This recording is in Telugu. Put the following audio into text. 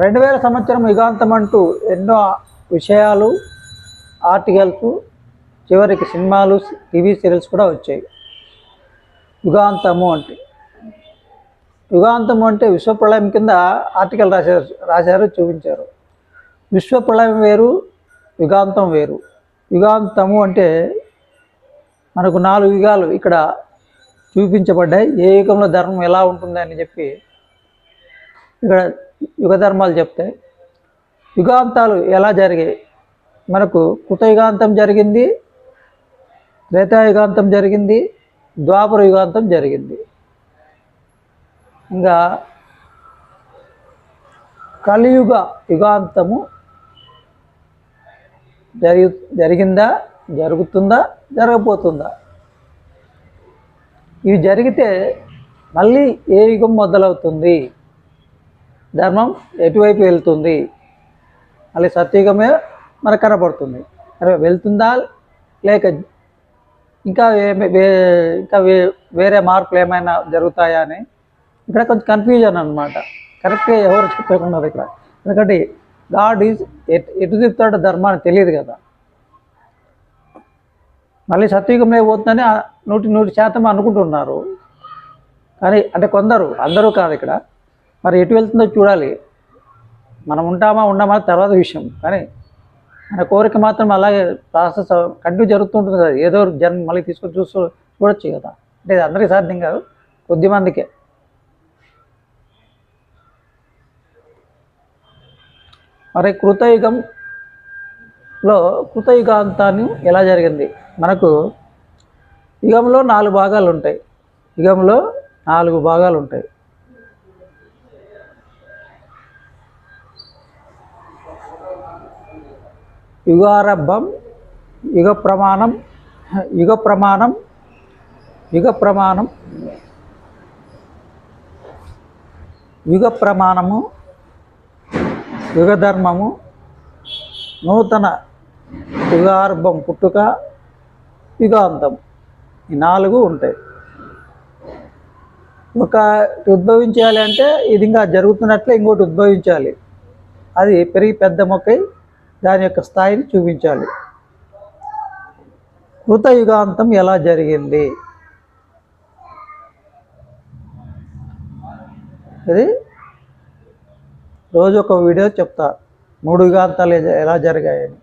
రెండు వేల సంవత్సరం యుగాంతం అంటూ ఎన్నో విషయాలు ఆర్టికల్స్ చివరికి సినిమాలు టీవీ సీరియల్స్ కూడా వచ్చాయి. యుగాంతము అంటే యుగాంతము అంటే విశ్వప్రళయం కింద ఆర్టికల్ రాశారు రాశారు చూపించారు. విశ్వప్రళయం వేరు యుగాంతం వేరు. యుగాంతము అంటే మనకు నాలుగు యుగాలు ఇక్కడ చూపించబడ్డాయి. ఏ యుగంలో ధర్మం ఎలా ఉంటుంది అని చెప్పి ఇక్కడ యుగ ధర్మాలు చెప్తాయి. యుగాంతాలు ఎలా జరిగాయి? మనకు కృతయుగాంతం జరిగింది త్రేతాయుగాంతం జరిగింది ద్వాపర యుగాంతం జరిగింది. ఇంకా కలియుగ యుగాంతము జరిగి జరిగిందా? జరుగుతుందా? జరగబోతుందా? ఇవి జరిగితే మళ్ళీ ఏ యుగం మొదలవుతుంది? ధర్మం ఎటువైపు వెళ్తుంది? మళ్ళీ సత్యుగమే మనకు కనపడుతుంది అరే వెళ్తుందా లేక ఇంకా వే- ఇంకా వే- వేరే మార్పులు ఏమైనా జరుగుతాయా అని? ఇక్కడ కొంచెం కన్ఫ్యూజన్ అనమాట కరెక్ట్గా ఎవరు చెప్పకున్నారు ఇక్కడ. ఎందుకంటే గాడ్ ఈజ్ ఎటు ఎటు తిప్పుతాడో ధర్మాన్ని తెలియదు కదా. మళ్ళీ సత్యుగంలో పోతుందని నూటి నూటి శాతం అనుకుంటున్నారు. కానీ అంటే కొందరు అందరూ కాదు ఇక్కడ. మరి ఎటు వెళ్తుందో చూడాలి. మనం ఉంటామా ఉండమా తర్వాత విషయం. కానీ మన కోరిక మాత్రం అలాగే ప్రాసెస్ కంటిన్యూ జరుగుతుంటుంది కదా. ఏదో జన్మ మళ్ళీ తీసుకొని చూస్తూ చూడొచ్చు కదా. అంటే ఇది అందరికీ సాధ్యం కాదు. కొద్దిమందికే మరి కృతయుగంలో కృతయుగాంతాన్ని ఎలా జరిగింది? మనకు యుగంలో నాలుగు భాగాలు ఉంటాయి. యుగంలో నాలుగు భాగాలు ఉంటాయి. యుగారంభం యుగ ప్రమాణం యుగ ప్రమాణం యుగ ప్రమాణం యుగ ప్రమాణము యుగధర్మము నూతన యుగారంభం పుట్టుక యుగాంతం ఈ నాలుగు ఉంటాయి. ఒక ఉద్భవించాలి అంటే ఇది ఇంకా జరుగుతున్నట్లే ఇంకోటి ఉద్భవించాలి. అది పెరిగి పెద్ద మొక్కై దాని యొక్క స్థాయిని చూపించాలి. కృతయుగాంతం ఎలా జరిగింది? ఇది రోజు ఒక వీడియో చెప్తా. మూడు యుగాంతాలు ఎలా జరిగాయని.